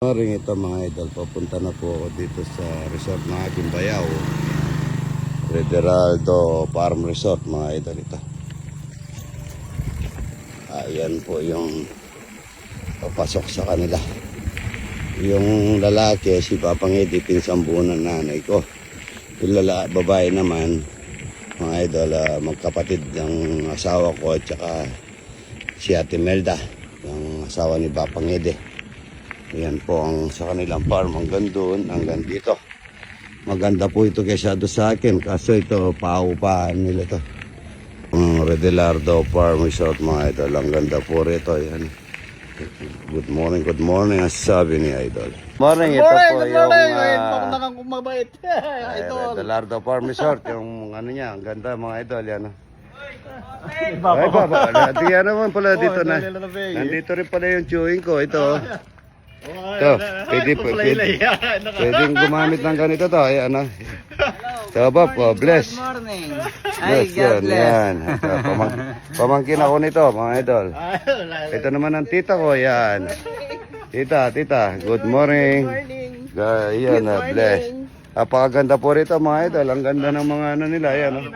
Morning ito mga idol, papunta na po ako dito sa resort ng aking bayaw. Federaldo Farm Resort mga idol ito. Ayan po yung papasok sa kanila. Yung lalaki, si Papang Edi, pinsang buo nanay ko. Yung lala, babae naman, mga idol, ah, magkapatid ng asawa ko at si Ate Melda, yung asawa ni Papang Edi. Yan po ang sa kanilang farm hanggang doon, hanggang dito. Maganda po ito kaysa doon sa akin. Kaso ito, paupahan nila to. Ang Redelardo Farm Resort mga idol. Ang ganda po rito. Yan. Good morning, good morning. Ang sabi ni Idol. Morning, ito Morning, po good yung morning. Ngayon po ako uh, nakakumabait. Ito. Redelardo Farm Resort. Yung ano niya, ang ganda mga idol. Yan. oh. Ay, Baba. baba. Di yan naman pala dito na. Nandito rin pala yung chewing ko. Ito. oh. Ito, pwede po, pwede. Pwedeng gumamit ng ganito to. Ayan, ano. So, Bob, oh, bless. Good morning. Ay, Bless, God yan, bless. yan. So, pamang, pamangkin ako nito, mga idol. Ito naman ang tita ko, yan. Tita, tita, good morning. Good morning. Yan, ah, bless. Apakaganda po rito, mga idol. Ang ganda ng mga ano nila, yan. Oh.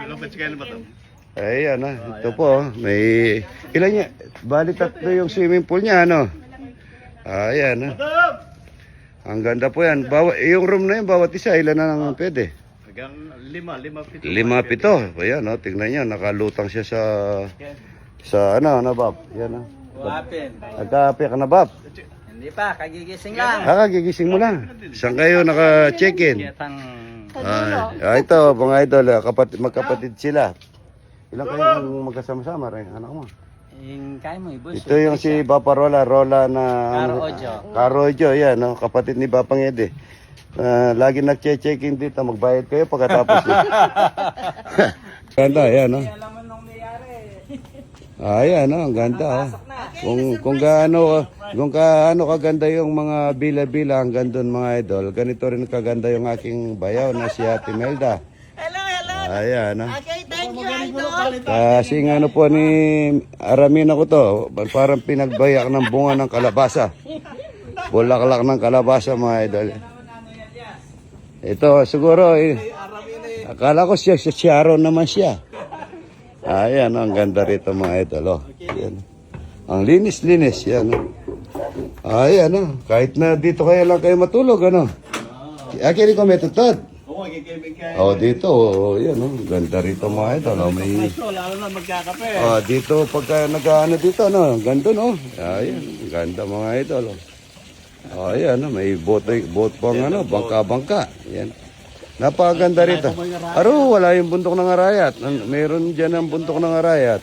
Ayan, ah. ito po, oh. may... Ilan niya? Bali tatlo yung swimming pool niya, ano? Ayan, ah. Ang ganda po yan. Bawa, yung room na yun, bawat isa, ilan na naman pwede? Hanggang lima, lima, pito. Lima, pito. Ayan, oh, tingnan niya, nakalutang siya sa... Sa ano, ano, Bob? Yan, oh. Wapin. Nagka-api ka na, Bob? Hindi pa, kagigising lang. Ah, gigising mo lang. Saan kayo naka-check-in? Ah, ah, ito, mga idol, ah, kapatid, magkapatid sila. Ilan kayo ang magkasama-sama rin, anak mo? Yung kaya mo ibus. Ito yung si Papa Rola, Rola na... Caro Ojo. Caro Ojo, yan, no? kapatid ni Papang Ede. Ah, lagi nag-check-in dito, magbayad kayo pagkatapos. Ganda, yan, no? Alam mo nung nangyari. Ah, yan, no? Ang ganda, oh. Kung, kung gaano, kung gaano kaganda yung mga bila-bila hanggang doon, mga idol, ganito rin kaganda yung aking bayaw na si Ate Melda. Hello, hello. Ayan, no? Okay, thank you, Idol. Kasi ano po ni Aramin ako to, parang pinagbayak ng bunga ng kalabasa. Bulaklak ng kalabasa mga idol. Ito siguro, eh, akala ko siya, si Sharon naman siya. Ayan, ang ganda rito mga idol. Oh. Ang linis-linis, yan. Oh. Ayan, oh. kahit na dito kayo lang kayo matulog, ano. Akiri ko may tutod. Oo, kayo. Oh, dito, oh, yan, oh. ganda rito mga idol. Oh. May, lalo na magkakape. Ah, dito pagka nag-ano dito no, ganda no. Ayan, ganda mga idol. Oh, ayan, no, may boat boat pang ano, bangka-bangka. Yan. Napakaganda rito. Aro, wala yung bundok ng arayat. Meron diyan ang bundok ng arayat.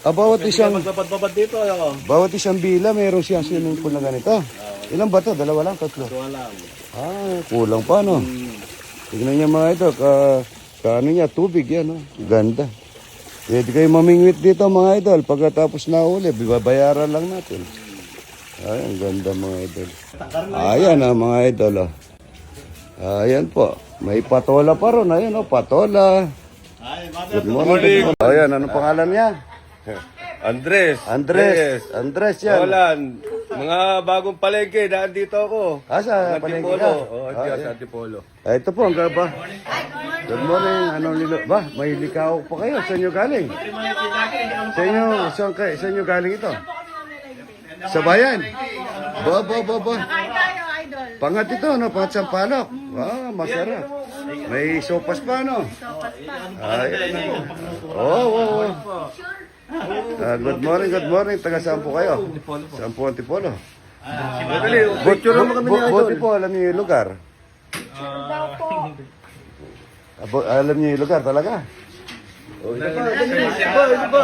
Ah, bawat isang Magbabad-babad dito. Ako. bawat isang bila meron siyang swimming pool na ganito. Ilan ba to? Dalawa lang, tatlo. Walang. Ah, kulang pa no. Tignan niya mga ito, ka, ka ano niya, tubig yan, no? Ganda. Pwede kayo mamingwit dito mga idol. Pagkatapos na uli, bibabayaran lang natin. Ay, ang ganda mga idol. Ayan ah, mga idol. Oh. Ayan po. May patola pa ron. Ayan oh, patola. Ay, mother. Good morning. Ayan, anong pangalan niya? Andres. Andres. Andres yan. Roland. Mga bagong palengke, daan dito ako. Ah, sa palengke ka? Oh, Ah, ah, yan. sa Antipolo. Ah, ito po, ang gaba. Good morning. Anong lilo? Ba, may likaw pa kayo. Saan nyo galing? Sa inyo, saan, kayo, saan nyo galing ito? Sa bayan? Ba, ba, ba, ba. Pangat ito, no? Pangat sampalok. Ah, masarap. May sopas pa, no? Ay, oh, oh, oh. Ah, good morning, good morning. Taga saan po kayo? Saan po Antipolo? Picture mo kami ni Bu- Buti po, alam niyo yung lugar. Abo, alam niyo yung lugar talaga. Oh, ito pa, ito pa, ito pa,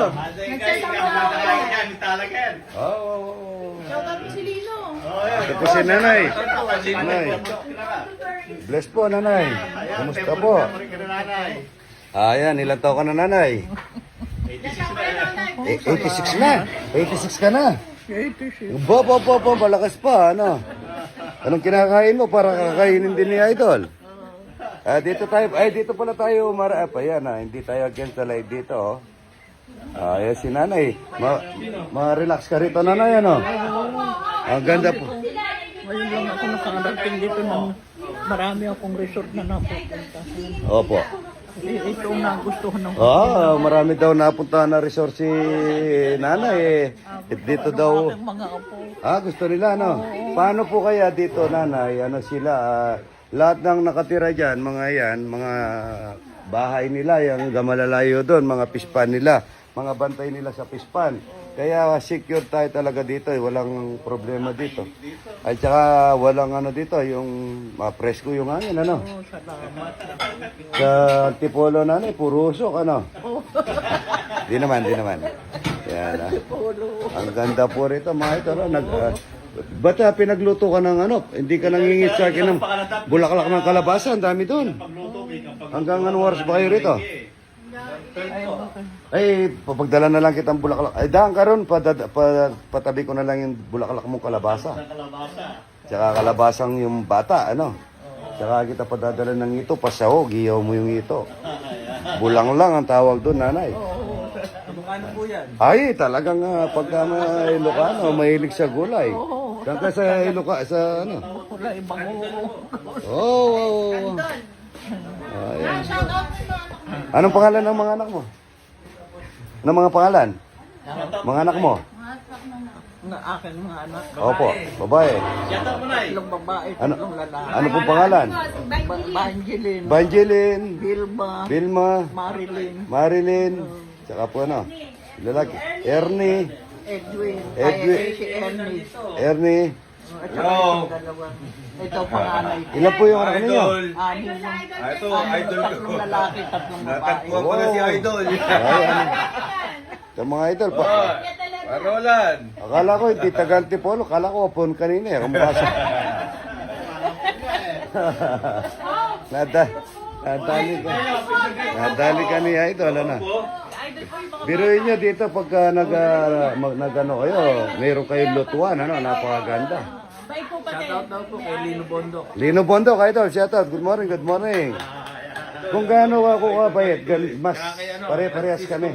oh. Shoutout mo si Lino. Ito po si nanay. Nanay. Bless po, nanay. Kumusta po? Ayan, ilan taon ka na nanay? Eh, 86 na. 86 ka na. 86. Bo, bo, bo, bo, malakas pa, ano? Anong kinakain mo para kakainin din ni Idol? Ah, dito tayo, ay dito pala tayo mara pa yan ah. Hindi tayo against the light dito oh. Ah, yan si nanay. Ma, ma-relax ka rito nanay ano. Ang ganda po. ako nakarating dito ng marami akong resort na napupunta. Opo. Ito ang nagustuhan ng Ah, marami daw napunta na resort si nanay eh. Eh, Dito daw. aking mga apo. Ah, gusto nila, no? Paano po kaya dito, nanay? Ano sila? ah, lahat ng nakatira dyan, mga yan, mga bahay nila, yung gamalalayo doon, mga pispan nila, mga bantay nila sa pispan. Kaya secure tayo talaga dito, eh. walang problema dito. At saka walang ano dito, yung ma-presko yung hangin, ano? Salamat. Sa Tipolo nanay, puro usok, ano? di naman, di naman. Yan, ah. Ang ganda po rito, mga ito, no? Nag, ah, ba't ah, pinagluto ka ng ano? Hindi ka nangingit sa akin ng bulaklak ng kalabasa, ang dami doon. Hanggang anong oras ba kayo rito? Ay, papagdala na lang kitang bulaklak. Ay, daan ka ron, padada- pa, patabi ko na lang yung bulaklak mong kalabasa. Tsaka kalabasang yung bata, ano? Tsaka kita padadala ng ito, pasahog, iyaw mo yung ito. Bulang lang ang tawag doon, nanay. Ano po yan? Ay, talagang uh, pagka may Ilocano, mahilig sa gulay. Saan ka sa Iloca, sa ano? Wala ibang Oo, oh, oh, oh. Anong pangalan ng mga anak mo? Anong mga pangalan? Mga anak mo? na aking mga anak. Opo, babae. Shoutout mo na babae, Ano, tatlong lalaki. ano pong pangalan? Ba- Banjelin, Banjelin, Bilba, Vilma, Marilyn, Marilyn, tsaka po ano? Lalaki. Ernie, Edwin, Edwin. ay, si Ernie. Ernie. At saka itong dalawang, ito panganay. Ilan po yung anak ninyo? Yung, Ah, ito, idol ko. tatlong lalaki, tatlong babae. Natagpuan ko na si Idol. Ay, ano? Mga idol, pa, Parolan. akala ko hindi tagal tipolo, akala ko upon kanina eh, kumbasa. Nada, nadali ka. Nadali ka ni idol, ano? Biruin nyo dito pagka nag, ah, mag, nag ano kayo, mayroon kayong lutuan, ano, napakaganda. Shoutout daw po kay Lino Bondo. Lino Bondo, idol, shout out, good morning, good morning. Kung gaano ako kabayat, gan- mas pare-parehas kami.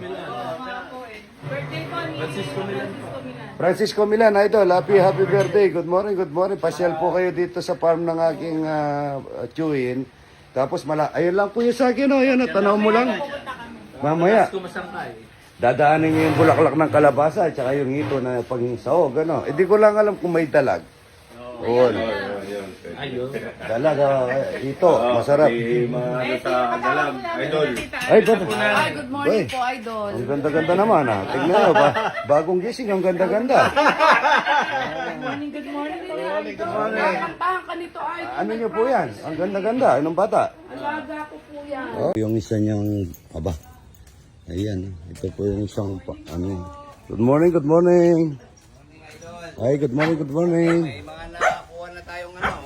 Francisco Milan, idol, happy happy birthday. Good morning, good morning. Pasyal po kayo dito sa farm ng aking uh, chewin. Tapos mala, ayun lang po yung sa akin, oh. Ayun, oh, tanaw mo lang. Mamaya, Kumasangkay. dadaanin niyo yung bulaklak ng kalabasa at saka yung ito na pangsaog, ano. Hindi ko lang alam kung may dalag. Oo, ano. Ayun. Dalag, ah, ito, masarap. Di maano sa dalam. Idol. Ay, ba't? Ay, good morning po, idol. Ang ganda-ganda naman, ah. Tingnan nyo, ba? Bagong gising, ang ganda-ganda. Good morning, good morning. Good morning, good morning. Kantahan ka nito, idol. Ano nyo po yan? Ang ganda-ganda. Anong bata? Alaga ko po yan. Oh. Yung isa niyang, aba, ayan, ito po yung isang, pa- ano. Good morning, good morning. Ay, good morning, good morning.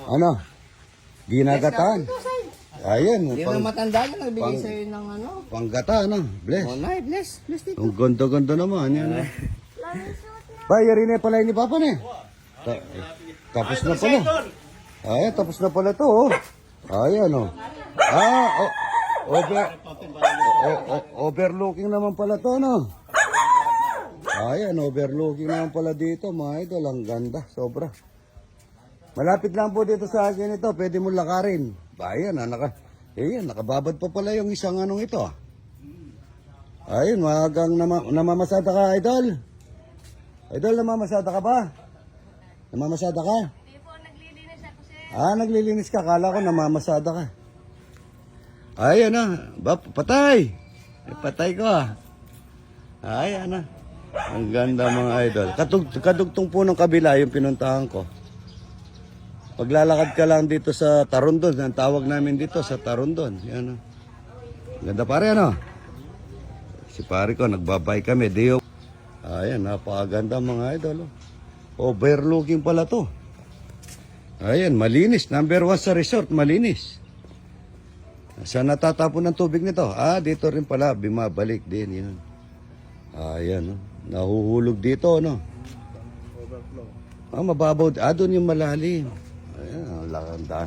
Ano. Ginagataan. Ayan, Yung pang, matanda na nagbigay sa'yo ng ano. panggata, ano? Bless. Nay, bless. Bless dito. Ang ganda-ganda naman, yan. ah. Ba, yari na pala ni Papa na eh. Ta- tapos na pala. Ay, tapos na pala to, oh. Ayan, oh. Ah, oh, over, o- o- overlooking naman pala to, no? Ayan, overlooking naman pala dito, mga idol. Ang ganda, sobra. Malapit lang po dito sa akin ito. Pwede mo lakarin. Ayan, ah, naka, ayan, nakababad pa pala yung isang anong ito, ah. Ayun, magang nama, namamasada ka, idol. Idol, namamasada ka ba? Namamasada ka? Hindi po, naglilinis ako, sir. Ah, naglilinis ka. Kala ko namamasada ka. Ay, ano. Ba, patay. Eh, patay ko ah. Ay, ano. Ang ganda mga idol. Katug, kadugtong po ng kabila yung pinuntahan ko. Paglalakad ka lang dito sa Tarondon, ang tawag namin dito sa Tarondon. Yan oh. Ganda pare ano? Si pare ko, nagbabay kami. Dio. Ayan, napakaganda mga idol. Oh. Overlooking pala to. Ayan, malinis. Number one sa resort, malinis. Saan natatapon ng tubig nito? Ah, dito rin pala. Bimabalik din. Yan. Ayan, oh. nahuhulog dito, no? Ah, mababaw. Ah, doon yung malalim. Ayan, ang lakanda.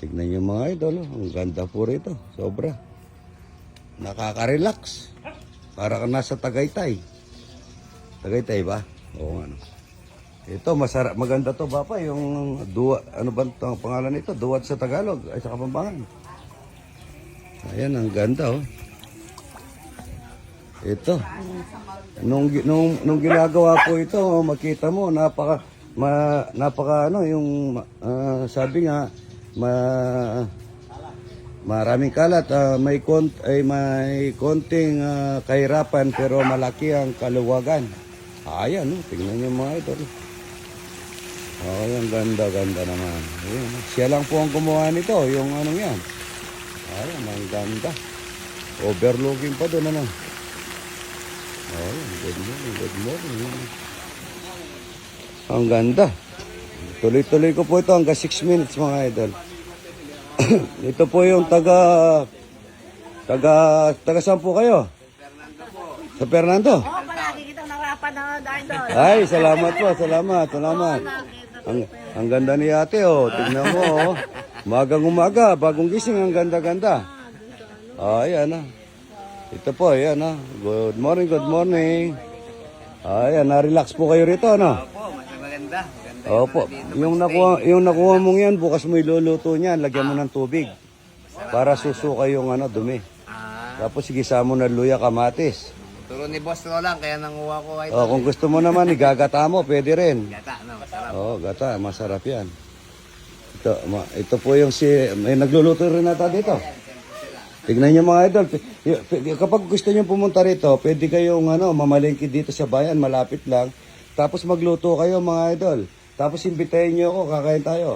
Tignan yung mga idol. oh. Ang ganda po rito. Sobra. Nakaka-relax. Para ka nasa Tagaytay. Tagaytay ba? Oo, ano. Ito, masarap. Maganda to, Bapa. Yung duwa, ano ba ang pangalan nito? Duwat sa Tagalog, ay sa Kapampangan. Ayan, ang ganda, oh. Ito. Nung, nung, nung ginagawa ko ito, oh, makita mo, napaka, ma, napaka, ano, yung, ah, sabi nga, ma, maraming kalat, ah, may, kont, ay, may konting ah, kahirapan, pero malaki ang kaluwagan. Ayan, oh, tingnan niyo mga ito. Oh, ang ganda, ganda naman. Ayan, siya lang po ang gumawa nito, yung anong yan. Ayan, ang ganda. Overlooking pa doon, ano. Ayan, good morning, good morning. Ang ganda. Tuloy-tuloy ko po ito hanggang 6 minutes mga idol. ito po yung taga... Taga... Taga saan po kayo? Sa Fernando. Oh, palagi kitang nakapanood, idol. Ay, salamat po, salamat, salamat. Ang, ang ganda ni ate, oh. Tignan mo, oh. Umagang umaga, bagong gising, ang ganda-ganda. Ah, ayan, ah. Ito po, ayan, ah. Good morning, good morning. Ah, Ayan, na-relax po kayo rito, no? Opo, maganda. Maganda. Opo. Yung nakuha, yung nakuha mong yan, bukas mo iluluto niyan, lagyan mo ng tubig. Para susuka yung ano, dumi. Ah, Tapos sigisa mo na luya kamatis. turo ni Boss Roland, kaya nanguha ko idol. Oh, kung gusto mo naman, igagata mo, pwede rin. Gata, no? Masarap. Oo, gata, masarap yan. Ito, ma, ito po yung si, may nagluluto rin nata dito. Tignan niyo mga idol, kapag gusto niyo pumunta rito, pwede kayong ano, mamalengke dito sa bayan, malapit lang. Tapos magluto kayo mga idol. Tapos imbitahin niyo ako, kakain tayo.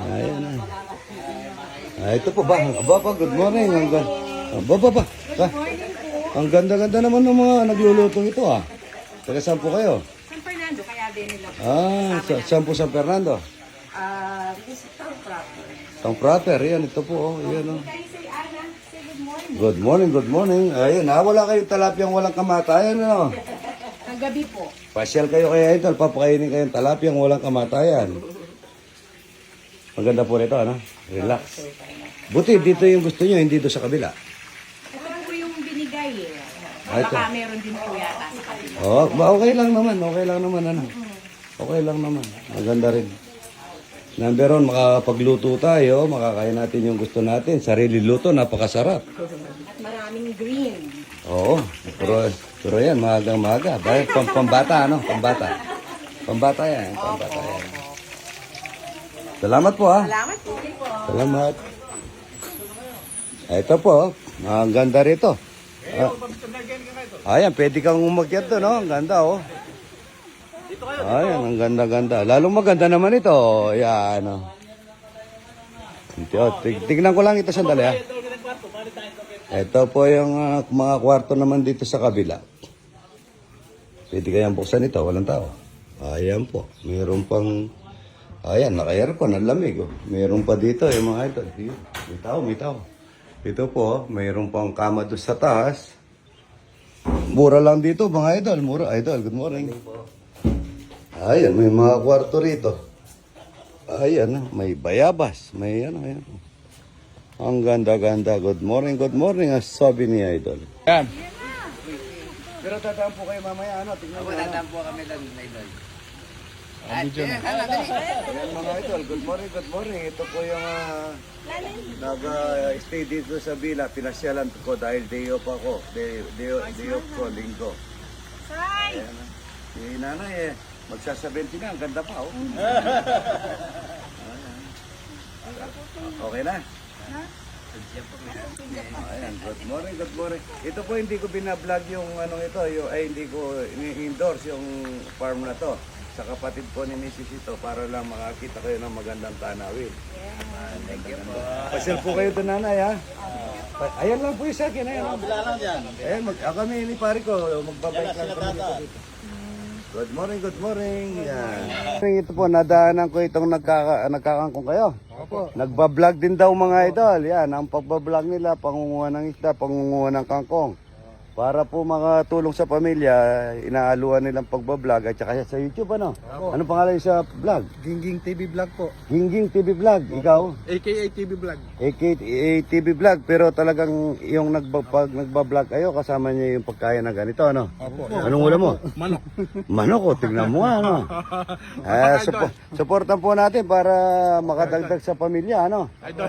Ayan na. Ah, ito po ba? Aba pa, good morning. Ang ganda. Aba ba ba? Ah, Ang ganda-ganda naman ng mga nagluluto ito ah. Taga saan po kayo? San Fernando, kaya din nila. Ah, sa, saan po San Fernando? Ah, this is Town Proper. Ang proper, yan, ito po, oh, yan, oh. Good morning, good morning. Ayun, ah, wala kayong talapyang walang kamatayan, ano? Kagabi po. Pasyal kayo kay Idol, papakainin kayong talapyang walang kamatayan. Maganda po rito, ano? Relax. Buti, dito yung gusto nyo, hindi doon sa kabila. Ito po yung binigay eh. Ah, ito. Baka meron din po yata sa kanila. Oh, okay lang naman, okay lang naman, ano? Okay lang naman, maganda rin. Number one, makapagluto tayo, makakain natin yung gusto natin. Sarili luto, napakasarap. At maraming green. Oo, pero, pero yan, mahagang mahaga. Dahil pam, pambata, ano? Pambata. Pambata yan, pambata yan. Salamat po, ha? Salamat po. Salamat. Ito po, ang ganda rito. Ah, ayan, pwede kang umakyat doon, no? Ang ganda, oh. Ayan, ang ganda-ganda. Lalong maganda naman ito. Ayan, oh. Tignan ko lang ito sandali, ha? Ito po yung ah, mga kwarto naman dito sa kabila. Pwede kayang buksan ito, walang tao. Ayan po, mayroon pang... Ayan, naka-aircon, ang lamig. Oh. Mayroon pa dito, yung mga ito. May tao, may tao. Ito po, mayroon pang kama doon sa taas. Mura lang dito, mga idol. Mura, idol. Good morning. Ayan, may mga kwarto rito. Ayan, may bayabas. May ano, ayan. Ang ganda-ganda. Good morning, good morning. Ang sabi ni Idol. Yan. Pero tataan po kayo mamaya, ano? Tingnan mo. Dadaan po kami doon, idol. Ayan mga idol, good morning, good morning. Ito po yung ah, nag-stay dito sa villa. Pinasyalan ko dahil day off ako. Day, day, day off ko, linggo. Ayan, ah. Si nanay eh, magsa-70 na, ang ganda pa oh. Ayan. okay na? Ayan, good morning, good morning. Ito po hindi ko binablog yung anong ito, yung, ay hindi ko ini-endorse yung farm na to. Sa kapatid po ni Mrs. ito para lang makakita kayo ng magandang tanawin. Thank you po. Pasyal po kayo doon nanay ha. Ayan lang po yung sa akin. Ayan, lang yan. ayan mag, ako kami ni pare ko, magbabike lang kami dito. dito. Good morning, good morning. Yan. Ito po, nadaanan ko itong nagkaka, nagkakangkong kayo. Opo. Nagbablog din daw mga idol. Yan, ang pagbablog nila, pangunguha ng isda, pangunguha ng kangkong. Para po makatulong sa pamilya, inaaluan nilang pagbablog at saka sa YouTube ano? Ano pangalan sa vlog? Gingging TV vlog po. Gingging TV Vlog, ikaw? AKA TV vlog. AK TV Vlog, pero talagang yung nagba, pag nagbablog kayo, kasama niya yung pagkaya ng ganito, ano? Opo. Anong ulam mo? Manok. Manok, oh, tignan mo nga, ano? Ah, supo, supportan po natin para makadagdag sa pamilya, ano? Idol.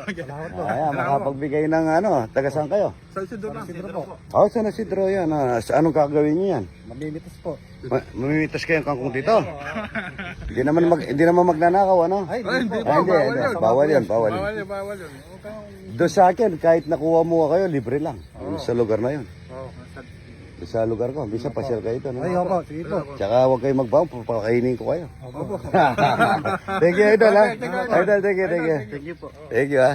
Ayan, makapagbigay ng ano, taga saan kayo? Sa Isidro lang. Isidro po. Oh, San Isidro yan. Ah. Sa anong gagawin niyo yan? Mamimitas po. Ma- mamimitas kayong kangkong dito? hindi naman mag, hindi naman magnanakaw, ano? Ay, hindi, hindi, hindi. Bawal yan, bawal yan. bawal yun. Doon sa akin, kahit nakuha mo kayo, libre lang. Sa lugar na yun. Doon Sa lugar ko, bisa pasyal kayo doon. Ay, ano? opo. Sige po. Tsaka huwag kayong magbaon, papakainin ko kayo. Opo. thank you, Idol, ha? Idol, thank you, thank you. Thank you po. Thank you, ha?